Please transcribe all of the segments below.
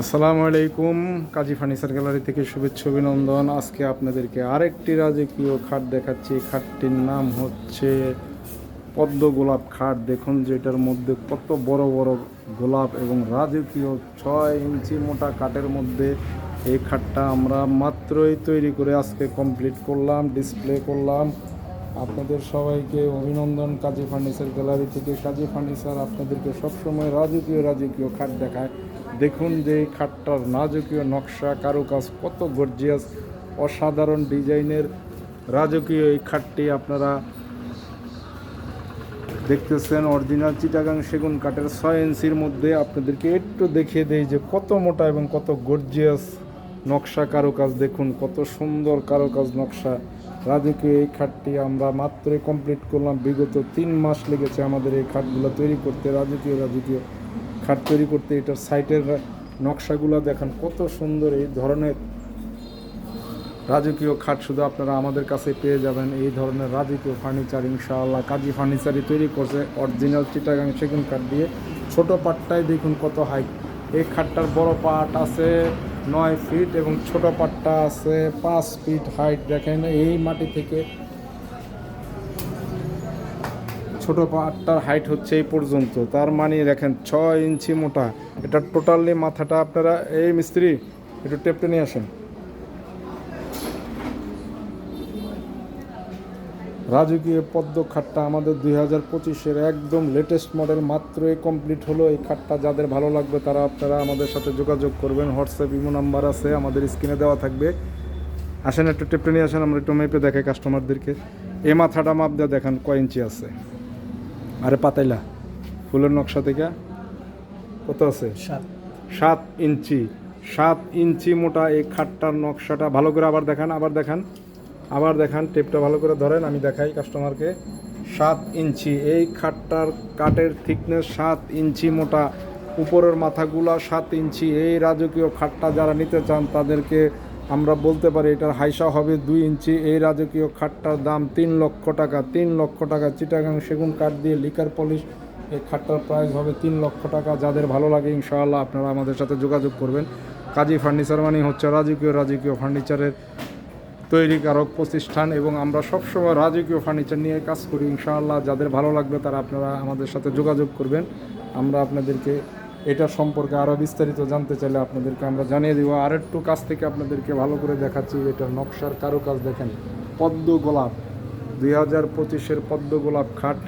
আসসালামু আলাইকুম, কাজী furniture gallery থেকে শুভেচ্ছা, অভিনন্দন। আজকে আপনাদেরকে আরেকটি রাজকীয় খাট দেখাচ্ছি। খাটটির নাম হচ্ছে পদ্ম গোলাপ খাট। দেখুন যেটার মধ্যে কত বড় বড় গোলাপ এবং রাজকীয় ছয় ইঞ্চি মোটা কাঠের মধ্যে এই খাটটা আমরা মাত্রই তৈরি করে আজকে কমপ্লিট করলাম ডিসপ্লে করলাম। আপনাদের সবাইকে অভিনন্দন কাজী ফার্নিচার গ্যালারি থেকে। কাজী ফার্নিচার আপনাদেরকে সবসময় রাজকীয় রাজকীয় খাট দেখায়। দেখুন যে এই খাটটার রাজকীয় নকশা, কারুকাজ কত গর্জিয়াস। অসাধারণ ডিজাইনের রাজকীয় এই খাটটি আপনারা দেখতেছেন। অরিজিনাল চিটাগাং সেগুন কাঠের ছয় ইঞ্চির মধ্যে আপনাদেরকে একটু দেখিয়ে দেই যে কত মোটা এবং কত গর্জিয়াস নকশা কারুকাজ। দেখুন কত সুন্দর কারুকাজ নকশা। রাজকীয় এই খাটটি আমরা মাত্রই কমপ্লিট করলাম। বিগত তিন মাস লেগেছে আমাদের এই খাটগুলো তৈরি করতে, রাজকীয় রাজকীয় খাট তৈরি করতে। এটার সাইটের নকশাগুলো দেখেন কত সুন্দর এই ধরনের রাজকীয় খাট শুধু আপনারা আমাদের কাছে পেয়ে যাবেন। এই ধরনের রাজকীয় ফার্নিচার ইনশাআল্লাহ কাজী ফার্নিচারই তৈরি করছে। অরিজিনাল চিটাগাং সেগুন কাঠ দিয়ে। ছোট পাটটাই দেখুন কত হাইট এই খাটটার বড় পাট আছে নয় ফিট এবং ছোট পাটটা আছে পাঁচ ফিট হাইট দেখেন এই মাটি থেকে ছোট পাটটার হাইট হচ্ছে এই পর্যন্ত। তার মানে দেখেন ছয় ইঞ্চি মোটা। এটা টোটালি মাথাটা আপনারা, এই মিস্ত্রি, একটু টেপটে নিয়ে আসেন। রাজকীয় পদ্ম খাটটা আমাদের দুই হাজার পঁচিশের একদম লেটেস্ট মডেল মাত্রই কমপ্লিট হলো। এই খাটটা যাদের ভালো লাগবে তারা আপনারা আমাদের সাথে যোগাযোগ করবেন। হোয়াটসঅ্যাপ ইমো নাম্বার আছে আমাদের স্ক্রিনে দেওয়া থাকবে। আসেন একটু টেপটে নিয়ে আসেন আমরা একটু মেপে দেখাই কাস্টমারদেরকে এ মাথাটা মাপ দিয়ে দেখান কয় ইঞ্চি আছে? আরে পাতাইলা ফুলের নকশা থেকে। কত আছে? সাত। সাত ইঞ্চি। সাত ইঞ্চি মোটা এই খাটটার নকশাটা। ভালো করে আবার দেখান আবার দেখান। আবার দেখান টেপটা ভালো করে ধরেন, আমি দেখাই কাস্টমারকে সাত ইঞ্চি, এই খাটটার কাঠের থিকনেস সাত ইঞ্চি মোটা, উপরের মাথাগুলা সাত ইঞ্চি। এই রাজকীয় খাটটা যারা নিতে চান, তাদেরকে আমরা বলতে পারি, এটার হাইসা হবে দুই ইঞ্চি। এই রাজকীয় খাটটার দাম তিন লক্ষ টাকা, তিন লক্ষ টাকা। চিটাগাং সেগুন কাঠ দিয়ে লিকার পলিশ এই খাটটার প্রাইস হবে তিন লক্ষ টাকা। যাদের ভালো লাগে, ইনশাআল্লাহ আপনারা আমাদের সাথে যোগাযোগ করবেন। কাজী ফার্নিচার মানে হচ্ছে রাজকীয় রাজকীয় ফার্নিচারের তৈরিকারক প্রতিষ্ঠান এবং আমরা সবসময় রাজকীয় ফার্নিচার নিয়ে কাজ করি, ইনশাআল্লাহ। যাদের ভালো লাগবে তারা আপনারা আমাদের সাথে যোগাযোগ করবেন। আমরা আপনাদেরকে এটা সম্পর্কে আরও বিস্তারিত জানতে চাইলে আপনাদেরকে আমরা জানিয়ে দেবো। আর একটু কাছ থেকে আপনাদেরকে ভালো করে দেখাচ্ছি, এটা নকশার কারুকাজ দেখেন। পদ্ম গোলাপ, দুই হাজার পঁচিশের পদ্ম গোলাপ খাট।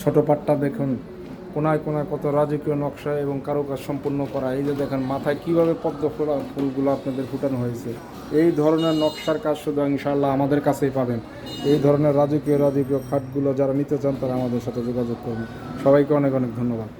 ছোট পাটটা দেখুন। কোনায় কোনায় কত রাজকীয় নকশা এবং কারুকাজ সম্পন্ন করা, এই যে দেখেন মাথায় কীভাবে পদ্ম ফোলা ফুলগুলো আপনাদের ফুটানো হয়েছে। এই ধরনের নকশার কাজ শুধু ইনশাআল্লাহ আমাদের কাছেই পাবেন। এই ধরনের রাজকীয় রাজকীয় খাটগুলো যারা নিতে চান তারা আমাদের সাথে যোগাযোগ করবেন সবাইকে অনেক অনেক ধন্যবাদ।